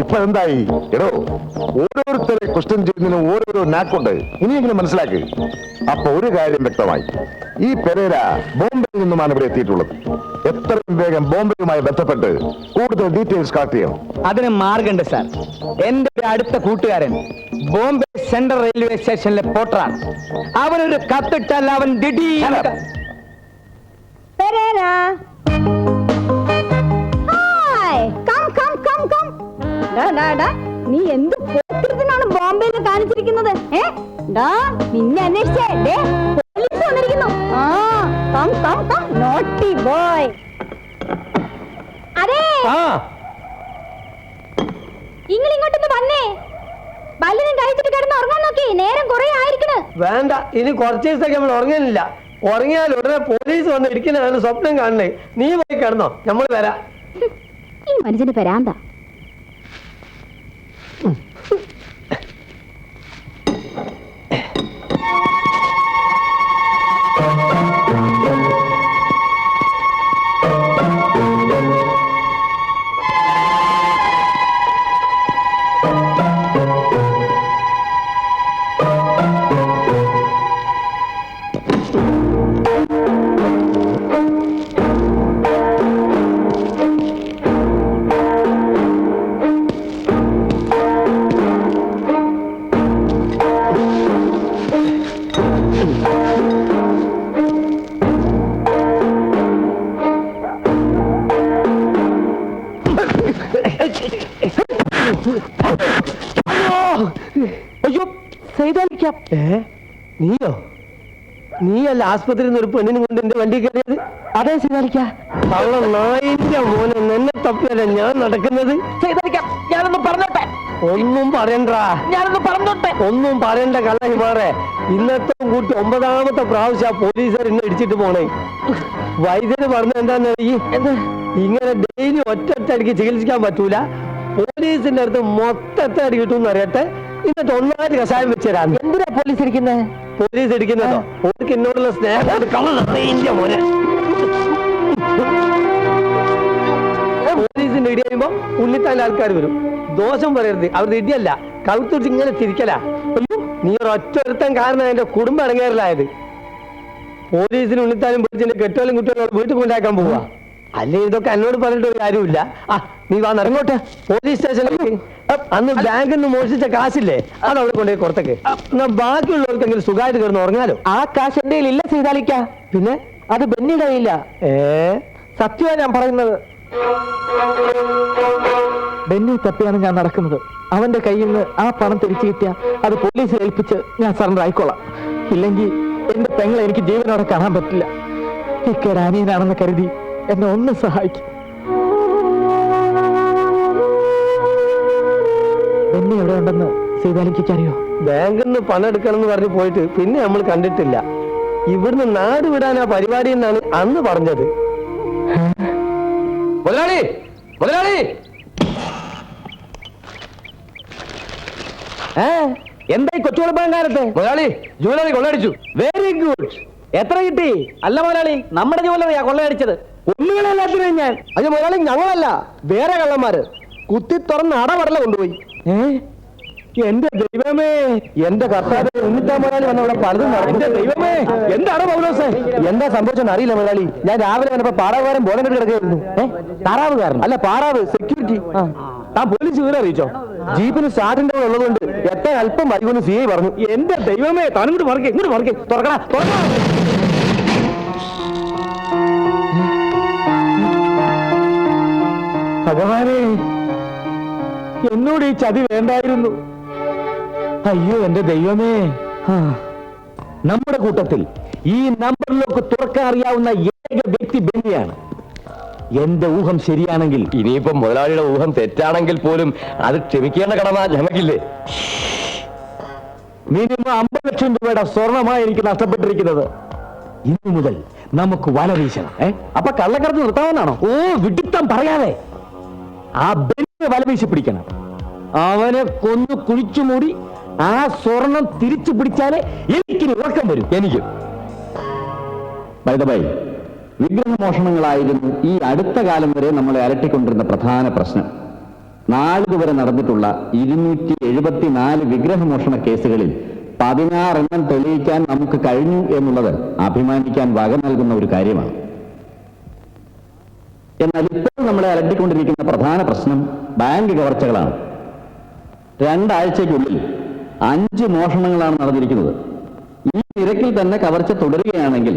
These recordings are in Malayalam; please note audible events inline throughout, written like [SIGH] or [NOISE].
ഇപ്പൊ എന്തായി എടോ ഓരോരുത്തരെ ക്വസ്റ്റ്യൻ ചെയ്യുന്നതിന് ഓരോരോ നാക്കുണ്ട്. ഇനിയെങ്കിലും മനസ്സിലാക്കി. അപ്പൊ ഒരു കാര്യം വ്യക്തമായി. ഈ പെരേര ബോംബെയിൽ നിന്നുമാണ് ഇവിടെ എത്തിയിട്ടുള്ളത്. എത്രയും വേഗം ബോംബെയുമായി ബന്ധപ്പെട്ട് കൂടുതൽ ഡീറ്റെയിൽസ് കളക്ട് ചെയ്യണം. അതിന് മാർഗമുണ്ട് സാർ എന്റെ ഒരു അടുത്ത കൂട്ടുകാരൻ ബോംബെ സെൻട്രൽ റെയിൽവേ സ്റ്റേഷനിലെ പോട്ടറാണ്. അവനൊരു കത്തിട്ടാൽ അവൻ ദിടീ ക- നീ എന്ത് പോക്കിരുത്തിനാണ് ബോംബെയിൽ കാണിച്ചിരിക്കുന്നത്? ഏ? ഡാ നിന്നെ അന്വേഷിച്ചേ. പോലീസ് വന്നിരിക്കുന്നു. ആ come come come naughty boy അതെ. നിങ്ങൾ ഇങ്ങോട്ടൊന്ന് വന്നേ. ബല്ലിനും കഴിച്ചിട്ട് കിടന്ന് ഉറങ്ങാൻ നോക്കി. നേരം കുറെ ആയിരിക്കണ്. വേണ്ട ഇനി കുറച്ച് ദിവസത്തേക്ക് നമ്മൾ ഉറങ്ങാനില്ല ഉറങ്ങിയാൽ ഉടനെ പോലീസ് വന്ന് ഇരിക്കുന്നതാണ് സ്വപ്നം കാണണേ. നീ പോയി കിടന്നോ. നമ്മൾ വരാം. ഈ മനുഷ്യന് പെരാന്താ. Mm. അയ്യോ സൈതാലിക്കാം ഏ? നീയോ? നീയല്ല ആസ്പത്രിയിൽ നിന്ന് ഒരു പെണ്ണിനും കൊണ്ട് എന്റെ വണ്ടി കയറിയത്? അതെ സൈതാലിക്ക അവളെ നായിന്റെ മോനെ നിന്നെ തപ്പിയല്ല ഞാൻ നടക്കുന്നത്? ഞാനൊന്ന് പറഞ്ഞോട്ടെ? ഒന്നും പറയണ്ട. ഞാനൊന്ന് പറഞ്ഞോട്ടെ? ഒന്നും പറയണ്ട കള്ളി മാറെ ഇന്നത്തെ കൂട്ടി ഒമ്പതാമത്തെ പ്രാവശ്യം പോലീസുകാർ ഇന്ന് ഇടിച്ചിട്ട് പോണേ. വൈദ്യര് പറഞ്ഞ എന്താന്ന് ഈ ഇങ്ങനെ ഡെയിലി ഒറ്റ ഒറ്റൊറ്റടിക്ക് ചികിത്സിക്കാൻ പറ്റൂല. പോലീസിന്റെ അടുത്ത് മൊത്തത്തെ അടി കിട്ടും അറിയട്ടെ എന്നിട്ട് ഒന്നാമത് കഷായം വെച്ചുതരാൻ എന്തിനാ പോലീസ് ഇരിക്കുന്നത് പോലീസ് ഇരിക്കുന്നതോ? ഓർക്ക് എന്നോടുള്ള സ്നേഹം അത് മോനെ. പോലീസിന്റെ ഇടി കഴിയുമ്പോ ഉള്ളിത്താൻ ആൾക്കാർ വരും. ദോഷം പറയരുത്. അവരുടെ ഇടിയല്ല. കഴുത്തുടിച്ച് ഇങ്ങനെ തിരിക്കല നീ ഒരു ഒറ്റ ഒരുത്തൻ കാരണം എന്റെ കുടുംബം ഇറങ്ങേറിലായത് പോലീസിന് ഉണ്ണിത്താനും പിടിച്ചിന്റെ കെട്ടോലും കുട്ടികളും വീട്ടിൽ കൊണ്ടാക്കാൻ പോവാ. അല്ലേ ഇതൊക്കെ എന്നോട് പറഞ്ഞിട്ട് ഒരു കാര്യമില്ല. ആ നീ വാ നിറങ്ങോട്ടെ പോലീസ് സ്റ്റേഷനിലേക്ക് അന്ന് ബാങ്കിൽ നിന്ന് മോഷിച്ച കാശില്ലേ അത് അവിടെ കൊണ്ടുപോയി പുറത്തേക്ക്. എന്നാ ബാക്കിയുള്ളവർക്കെങ്കിലും സുഖമായിട്ട് കിടന്ന് ഉറങ്ങാലോ? ആ കാശ് എന്റെ ഇല്ല സീതാലിക്ക പിന്നെ? അത് ബെന്നിയുടെ കയ്യില്ല ഏ? സത്യമാണ് ഞാൻ പറയുന്നത്. ബെന്നി തപ്പിയാണ് ഞാൻ നടക്കുന്നത്. അവന്റെ കയ്യിൽ നിന്ന് ആ പണം തിരിച്ചു കിട്ടിയ അത് പോലീസിൽ ഏൽപ്പിച്ച് ഞാൻ സറണ്ടർ ആയിക്കോളാം. ഇല്ലെങ്കിൽ എന്റെ പെങ്ങളെ എനിക്ക് ജീവനോടെ കാണാൻ പറ്റില്ല. ഇക്കയുടെ അനിയനാണെന്ന് കരുതി എന്നെ ഒന്ന് സഹായിക്കും. എന്നെ എവിടെ ഉണ്ടെന്ന് സീതാലിക്ക് അറിയോ ബാങ്കിൽ നിന്ന് പണം എടുക്കണം എന്ന് പറഞ്ഞ് പോയിട്ട് പിന്നെ നമ്മൾ കണ്ടിട്ടില്ല. ഇവിടുന്ന് നാട് വിടാനാ പരിപാടി എന്നാണ് അന്ന് പറഞ്ഞത്. മുതലാളി മുതലാളി! എന്തായി കൊച്ചുകുളപ്പങ്കാലത്ത് മുതലാളി ജൂലറി കൊള്ളടിച്ചു വെരി ഗുഡ് എത്ര കിട്ടി? അല്ല മുതലാളി നമ്മുടെ ജോലറിയാ കൊള്ളയടിച്ചത്. ഒന്നുകളെല്ലാത്തിനും ഞാൻ. അത് മുതലാളി ഞങ്ങളല്ല. വേറെ കള്ളന്മാര്. കുത്തി തുറന്ന് അടവടല കൊണ്ടുപോയി. ഏ? എന്റെ ദൈവമേ. എന്റെ കർത്താവ് ഉണ്ണിത്താ മുതലാളി വന്ന അവിടെ പലതും എന്റെ ദൈവമേ. എന്താണ് പൗലോസേ? എന്താ സംഭവിച്ചെന്ന് അറിയില്ല മുതലാളി. ഞാൻ രാവിലെ വന്നപ്പോ പാറാവുകാരൻ ബോധം കിടക്കുകയായിരുന്നു. ഏ? താറാവുകാരൻ. അല്ല പാറാവ് സെക്യൂരിറ്റി താൻ പോലീസ് വിവരം അറിയിച്ചോ? ജീപ്പിന് സ്റ്റാർട്ടിന്റെ കൂടെ ഉള്ളതുകൊണ്ട് എത്താൻ അല്പം വൈകുമെന്ന് സി ഐ പറഞ്ഞു. എന്റെ ദൈവമേ താനിങ്ങോട്ട് മറക്കേ ഇങ്ങോട്ട് മറക്കേ തുറക്കടാ തുറക്കടാ. ഭഗവാനെ എന്നോട് ഈ ചതി വേണ്ടായിരുന്നു. അയ്യോ എന്റെ ദൈവമേ. നമ്മുടെ കൂട്ടത്തിൽ ഈ നമ്പറിലൊക്കെ തുറക്കാൻ അറിയാവുന്ന ഏക വ്യക്തി ബെന്നിയാണ്. എന്റെ ഊഹം ശരിയാണെങ്കിൽ ഇനിയിപ്പം മുതലാളിയുടെ ഊഹം തെറ്റാണെങ്കിൽ പോലും അത് ക്ഷമിക്കേണ്ട കടമ ഞങ്ങൾക്കില്ലേ? മിനിമം അമ്പത് ലക്ഷം രൂപയുടെ സ്വർണമായി എനിക്ക് നഷ്ടപ്പെട്ടിരിക്കുന്നത്. ഇന്നു മുതൽ നമുക്ക് വല വീശണം ഏ? അപ്പൊ കള്ളക്കടത്ത് നിർത്താവുന്നതാണോ? ഓ വിഡിത്തം പറയാതെ. ആ ബെന്നിനെ വലവീശി പിടിക്കണം. അവനെ കൊന്നു കുഴിച്ചു മൂടി ആ സ്വർണം തിരിച്ചു പിടിച്ചാലേ എനിക്കിനി ഉറക്കം വരും. എനിക്ക്. ബൈ വിഗ്രഹമോഷണങ്ങളായിരുന്നു ഈ അടുത്ത കാലം വരെ നമ്മളെ അലട്ടിക്കൊണ്ടിരുന്ന പ്രധാന പ്രശ്നം. നാളിതുവരെ നടന്നിട്ടുള്ള ഇരുന്നൂറ്റി എഴുപത്തിനാല് വിഗ്രഹമോഷണ കേസുകളിൽ പതിനാറെണ്ണം തെളിയിക്കാൻ നമുക്ക് കഴിഞ്ഞു എന്നുള്ളത് അഭിമാനിക്കാൻ വക നൽകുന്ന ഒരു കാര്യമാണ്. എന്നാൽ ഇപ്പോൾ നമ്മളെ അലട്ടിക്കൊണ്ടിരിക്കുന്ന പ്രധാന പ്രശ്നം ബാങ്ക് കവർച്ചകളാണ്. രണ്ടാഴ്ചയ്ക്കുള്ളിൽ അഞ്ച് മോഷണങ്ങളാണ് നടന്നിരിക്കുന്നത്. ഈ നിരക്കിൽ തന്നെ കവർച്ച തുടരുകയാണെങ്കിൽ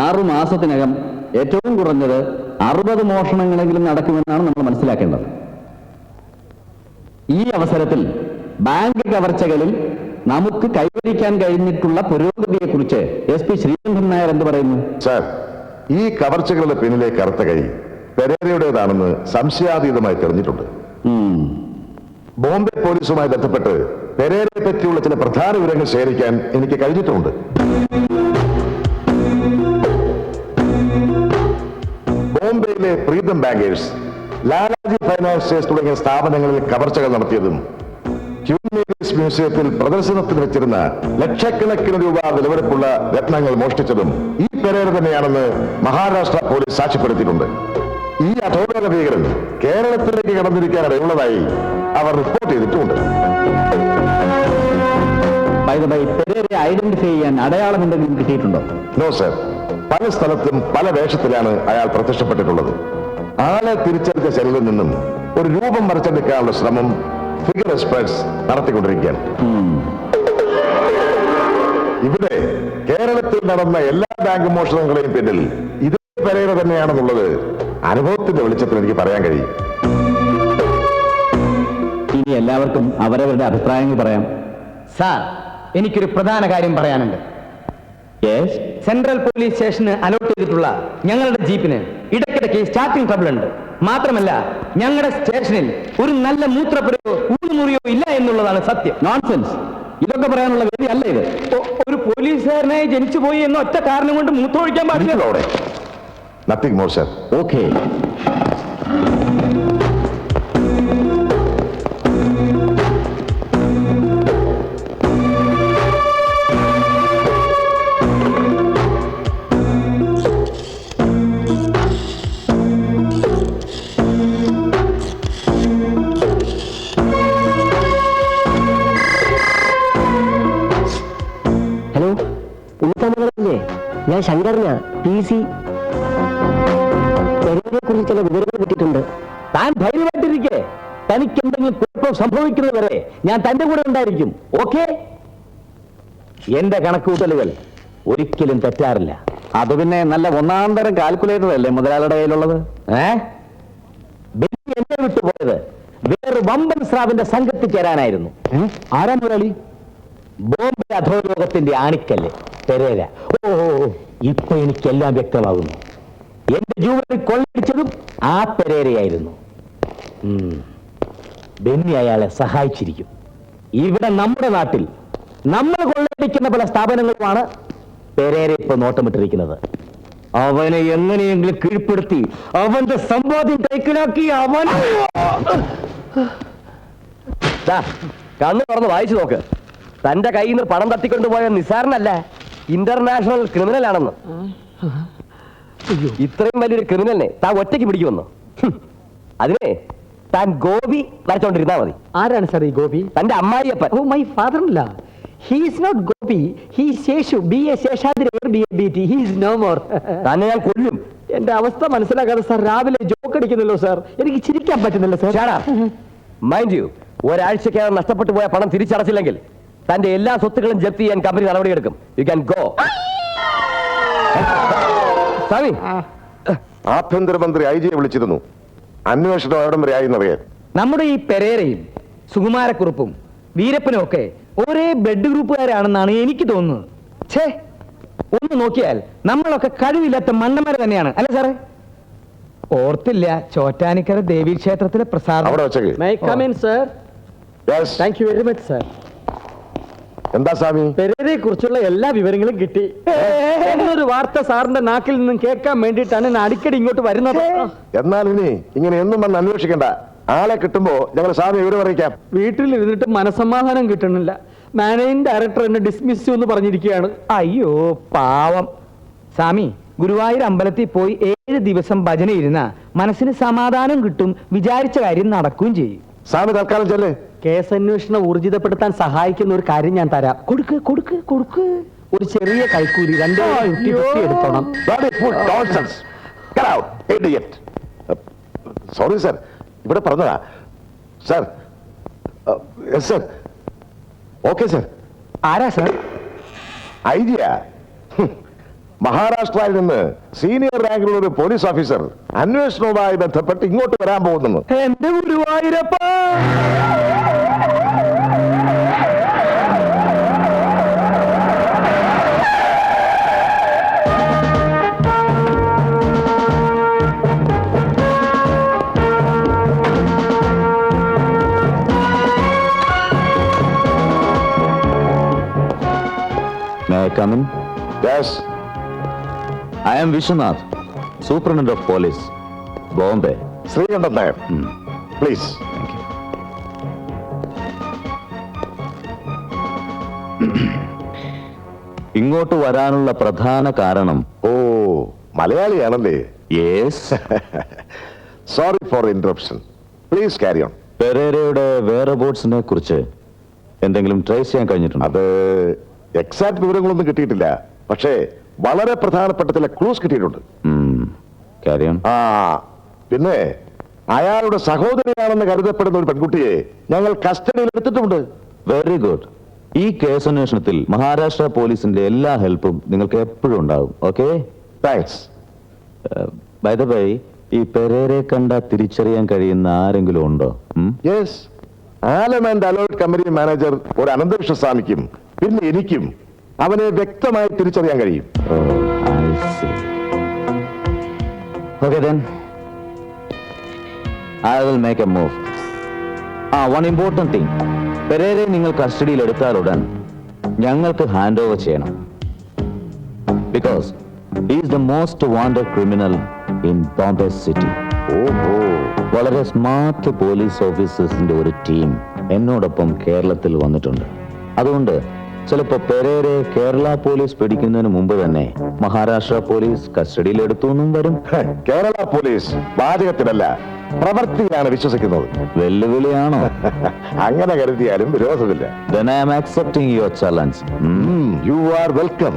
ആറു മാസത്തിനകം ഏറ്റവും കുറഞ്ഞത് അറുപത് മോഷണങ്ങളെങ്കിലും നടക്കുമെന്നാണ് നമ്മൾ മനസ്സിലാക്കേണ്ടത്. ഈ അവസരത്തിൽ ബാങ്ക് കവർച്ചകളിൽ നമുക്ക് കൈവരിക്കാൻ കഴിഞ്ഞിട്ടുള്ള പുരോഗതിയെക്കുറിച്ച് എസ് പി ശ്രീകണ്ഠൻ നായർ എന്ത് പറയുന്നു? സാർ ഈ കവർച്ചകളുടെ പിന്നിലെ കറുത്ത കൈ പെരേരയുടേതാണെന്ന് സംശയാതീതമായി തെളിഞ്ഞിട്ടുണ്ട്. ബോംബെ പോലീസുമായി ബന്ധപ്പെട്ട് പെരേരയെ പറ്റിയുള്ള ചില പ്രധാന വിവരങ്ങൾ ശേഖരിക്കാൻ എനിക്ക് കഴിഞ്ഞിട്ടുണ്ട്. ബോംബെയിലെ പ്രീതം ബാങ്കേഴ്സ് ലാലാജി ഫൈനാൻസേഴ്സ് തുടങ്ങിയ സ്ഥാപനങ്ങളിൽ കവർച്ചകൾ നടത്തിയതും ക്യൂമേഴ്സ് മ്യൂസിയത്തിൽ പ്രദർശനത്തിന് വെച്ചിരുന്ന ലക്ഷക്കണക്കിന് രൂപ വിലവരപ്പുള്ള രത്നങ്ങൾ മോഷ്ടിച്ചതും ഈ പെരേര തന്നെയാണെന്ന് മഹാരാഷ്ട്ര പോലീസ് സാക്ഷ്യപ്പെടുത്തിയിട്ടുണ്ട്. ഈ അധോലോക ഭീകരൻ കേരളത്തിലേക്ക് കടന്നിരിക്കാൻ ഇടയുള്ളതായി അവർ റിപ്പോർട്ട് ചെയ്തിട്ടുണ്ട്. ഐഡന്റിഫൈ ചെയ്യാൻ അടയാളം എന്തെങ്കിലും കിട്ടിയിട്ടുണ്ടോ? നോ സർ പല സ്ഥലത്തും പല വേഷത്തിലാണ് അയാൾ പ്രത്യക്ഷപ്പെട്ടിട്ടുള്ളത്. ആളെ തിരിച്ചറിഞ്ഞ ശരീരത്തിൽ നിന്നും ഒരു രൂപം മറിച്ചെടുക്കാനുള്ള ശ്രമം ഫിഗർ എക്സ്പേർട്സ് നടത്തിക്കൊണ്ടിരിക്കുകയാണ്. ഇവിടെ കേരളത്തിൽ നടന്ന എല്ലാ ബാങ്ക് മോഷണങ്ങളെയും പിന്നിൽ ഇതേ പെരേര തന്നെയാണെന്നുള്ളത് അനുഭവത്തിന്റെ വെളിച്ചത്തിൽ എനിക്ക് പറയാൻ കഴിയും. ഇനി എല്ലാവർക്കും അവരവരുടെ അഭിപ്രായങ്ങൾ പറയാം. സാർ എനിക്കൊരു പ്രധാന കാര്യം പറയാനുണ്ട്. സെൻട്രൽ പോലീസ് സ്റ്റേഷന് അലോട്ട് ചെയ്തിട്ടുള്ള ഞങ്ങളുടെ ജീപ്പിന് ഇടയ്ക്കിടയ്ക്ക് സ്റ്റാർട്ടിംഗ് ട്രബിൾ ഉണ്ട് മാത്രമല്ല ഞങ്ങളുടെ സ്റ്റേഷനിൽ ഒരു നല്ല മൂത്രപ്പുരയോ ഊണുമുറിയോ ഇല്ല എന്നുള്ളതാണ് സത്യം. നോൺസെൻസ് ഇതൊക്കെ പറയാനുള്ള വേദി അല്ല ഇത്. ഒരു പോലീസുകാരനായി ജനിച്ചു പോയി എന്ന ഒറ്റ കാരണം കൊണ്ട് മൂത്രമൊഴിക്കാൻ പാടില്ല. അവിടെ nothing more sir okay hello ഉണ്ണിത്താമകളല്ലേ ഞാൻ ശങ്കരനാ പി സി താൻ ധൈര്യമായിട്ടിരിക്കെ തനിക്ക് എന്തെങ്കിലും കുഴപ്പം സംഭവിക്കുന്നത് വരെ ഞാൻ തന്റെ കൂടെ ഉണ്ടായിരിക്കും. ഓക്കെ? എന്റെ കണക്കുകൂട്ടലുകൾ ഒരിക്കലും തെറ്റാറില്ല. അത് പിന്നെ നല്ല ഒന്നാം തരം കാൽക്കുലേറ്റർ അല്ലേ മുതലാളിയുടെ കയ്യിലുള്ളത്? ഏ? ബെന്നി എന്നെ വിട്ടുപോയത് വേറെ വമ്പൻ സ്രാവിന്റെ സംഘത്തിൽ ചേരാനായിരുന്നു. ആരാ മുരളി ബോംബെ അധോലോകത്തിന്റെ ആണിക്കല്ല് പെരേര. ഓ ഇപ്പൊ എനിക്കെല്ലാം വ്യക്തമാകുന്നു. എന്റെ ജൂവലറി കൊള്ളടിച്ചതും ആ പെരേരയായിരുന്നു. ബെന്നി അയാളെ സഹായിച്ചിരിക്കും. ഇവിടെ നമ്മുടെ നാട്ടിൽ നമ്മൾ കൊള്ളടിക്കുന്ന പല സ്ഥാപനങ്ങളുമാണ് പെരേരെ ഇപ്പൊ നോട്ടമിട്ടിരിക്കുന്നത്. അവനെ എങ്ങനെയെങ്കിലും കീഴ്പ്പെടുത്തി അവന്റെ സമ്പാദ്യം കൈക്കലാക്കി അവൻ കണ്ണു കണ്ണ് തുറന്ന് വായിച്ചു നോക്ക്. തന്റെ കയ്യിൽ നിന്ന് പണം തട്ടിക്കൊണ്ടുപോയ നിസാരനല്ല ഇന്റർനാഷണൽ ക്രിമിനൽ ആണെന്ന്. ഇത്രയും വലിയൊരു ക്രിമിനലിനെ താ ഒറ്റയ്ക്ക് പിടിക്കുമെന്ന്. അതിനെ താൻ ഗോപി വരച്ചോണ്ടിരുന്നാ മതി. ആരാണ് സാർ ഈ ഗോപി? തന്റെ അമ്മായിയപ്പൻ. ഓ മൈ ഫാദർ ഇല്ല he is not Gopi he Seshu. B A Seshadri B A B T he is no more തന്നെ ഞാൻ കൊല്ലും. എന്റെ അവസ്ഥ മനസ്സിലാക്കാതെ സാർ രാവിലെ ജോക്ക് അടിക്കുന്നല്ലോ സാർ. എനിക്ക് ചിരിക്കാൻ പറ്റുന്നില്ല സാർ. മൈൻഡ് യു ഒരാഴ്ചക്കകം നഷ്ടപ്പെട്ടു പോയ പണം തിരിച്ചടച്ചില്ലെങ്കിൽ തന്റെ എല്ലാ സ്വത്തുക്കളും ജപ്തി ചെയ്യാൻ കമ്പനി നടപടിയെടുക്കും. You can go Swami. ആഭ്യന്തരമന്ത്രി ഐ ജിയെ വിളിച്ചിരുന്നു. അന്വേഷണം എവിടം വരെ നമ്മുടെ ഈ പെരേരയും സുകുമാരക്കുറുപ്പും വീരപ്പനും ഒക്കെ ഒരേ ബ്ലഡ് ഗ്രൂപ്പുകാരാണെന്നാണ് എനിക്ക് തോന്നുന്നത്. ഛേ ഒന്ന് നോക്കിയാൽ നമ്മളൊക്കെ കഴിവില്ലാത്ത മണ്ണന്മാർ തന്നെയാണ്. അല്ല സാറേ? ഓർത്തില്ല ചോറ്റാനിക്കര ദേവീക്ഷേത്രത്തിലെ പ്രസാദം. അവിടെ may come in sir Yes. Thank you very much sir എന്താ സ്വാമി? പെരേരയെ കുറിച്ചുള്ള എല്ലാ വിവരങ്ങളും കിട്ടി. എന്നൊരു വാർത്ത സാറിന്റെ നാക്കിൽ നിന്നും കേൾക്കാൻ വേണ്ടിയിട്ടാണ് ഞാൻ അടിക്കടി ഇങ്ങോട്ട് വരുന്നത്. എന്നാൽ ഇനി ഇങ്ങനെ എന്നും വന്ന് അന്വേഷിക്കണ്ട. ആളെ കിട്ടുമ്പോ ഞങ്ങൾ സ്വാമി വിവരം അറിയിക്കാം. വീട്ടിലിരുന്നിട്ട് മനസമാധാനം കിട്ടണില്ല. മാനേജിംഗ് ഡയറക്ടർ എന്നെ ഡിസ്മിസ് എന്ന് പറഞ്ഞിരിക്കുകയാണ്. അയ്യോ പാവം. സ്വാമി ഗുരുവായൂർ അമ്പലത്തിൽ പോയി ഏഴ് ദിവസം ഭജന ഇരുന്ന മനസ്സിന് സമാധാനം കിട്ടും വിചാരിച്ച കാര്യം നടക്കുകയും ചെയ്യും. സ്വാമി തൽക്കാലം ചെല്ലേ. കേസ് അന്വേഷണം ഊർജിതപ്പെടുത്താൻ സഹായിക്കുന്ന ഒരു കാര്യം ഞാൻ തരാം. കൊടുക്ക് കൊടുക്ക് കൊടുക്ക്. ഒരു ചെറിയ കൈക്കൂലി രണ്ടു എടുത്തോണം സോറി സർ ഇവിടെ പറഞ്ഞതാ. സർ സർ ഓക്കെ സർ ആരാ സർ ഐഡിയ. മഹാരാഷ്ട്രയിൽ നിന്ന് സീനിയർ റാങ്കിലുള്ള ഒരു പോലീസ് ഓഫീസർ അന്വേഷണവുമായി ബന്ധപ്പെട്ട് ഇങ്ങോട്ട് വരാൻ പോകുന്നു. എന്റെ ഗുരുവായൂരപ്പ! Come in? Yes. I am Vishwanath, Superintendent of Police, Bombay. Sreekantan Nair Hmm. Please Thank you. [CLEARS THROAT] ഇങ്ങോട്ട് വരാനുള്ള പ്രധാന കാരണം ഓ മലയാളിയാണല്ലേ yes sorry for interruption please carry on പെരേരയുടെ വേറെ ബോട്ട്സിനെ കുറിച്ച് എന്തെങ്കിലും ട്രേസ് ചെയ്യാൻ കഴിഞ്ഞിട്ടുണ്ടോ അത് എക്സാക്ട് വിവരങ്ങളൊന്നും കിട്ടിയിട്ടില്ല. പക്ഷേ വളരെ പ്രധാനപ്പെട്ട ചില ക്ലൂസ് കിട്ടിയിട്ടുണ്ട്. ആ പിന്നെ അയാളുടെ സഹോദരിയാണെന്ന് കരുതപ്പെടുന്ന ഒരു പെൺകുട്ടിയെ ഞങ്ങൾ കസ്റ്റഡിയിൽ എടുത്തിട്ടുണ്ട് വെരി ഗുഡ് ഈ കേസ് അന്വേഷണത്തിൽ മഹാരാഷ്ട്ര പോലീസിന്റെ എല്ലാ ഹെൽപ്പും നിങ്ങൾക്ക് എപ്പോഴും ഉണ്ടാകും okay thanks by the by ഈ പെരേരെ കണ്ട തിരിച്ചറിയാൻ കഴിയുന്ന ആരെങ്കിലും ഉണ്ടോ? യെസ് ആലം ആൻഡ് അലോട്ട് കമ്പനി മാനേജർ ഒരു അനന്തകൃഷ്ണസ്വാമിക്കും പിന്നെ എനിക്കും അവനെ വ്യക്തമായി തിരിച്ചറിയാൻ കഴിയും I see. Okay then. I will make a move. ആ വൺ ഇമ്പോർട്ടന്റ് തിങ് പെരേരെ നിങ്ങൾ കസ്റ്റഡിയിൽ എടുത്താൽ ഉടൻ ഞങ്ങൾക്ക് ഹാൻഡ് ഓവർ ചെയ്യണം because is the most wanted criminal in Bombay city ഓഹോ വളരെ സ്മാർട്ട് പോലീസ് ഓഫീസേഴ്സിന്റെ ഒരു ടീം എന്നോടൊപ്പം കേരളത്തിൽ വന്നിട്ടുണ്ട് അതുകൊണ്ട് ചിലപ്പോ പെരേരെ കേരള പോലീസ് പിടിക്കുന്നതിന് മുമ്പ് തന്നെ മഹാരാഷ്ട്ര പോലീസ് കസ്റ്റഡിയിൽ എടുത്തു എന്നും വരും കേരള പോലീസ് വാചകത്തിലല്ല പ്രവൃത്തിയിലാണ് വിശ്വസിക്കുന്നത്. വെല്ലുവിളിയാണോ? അങ്ങനെ കരുതിയാലും വിരോധമില്ല? You are welcome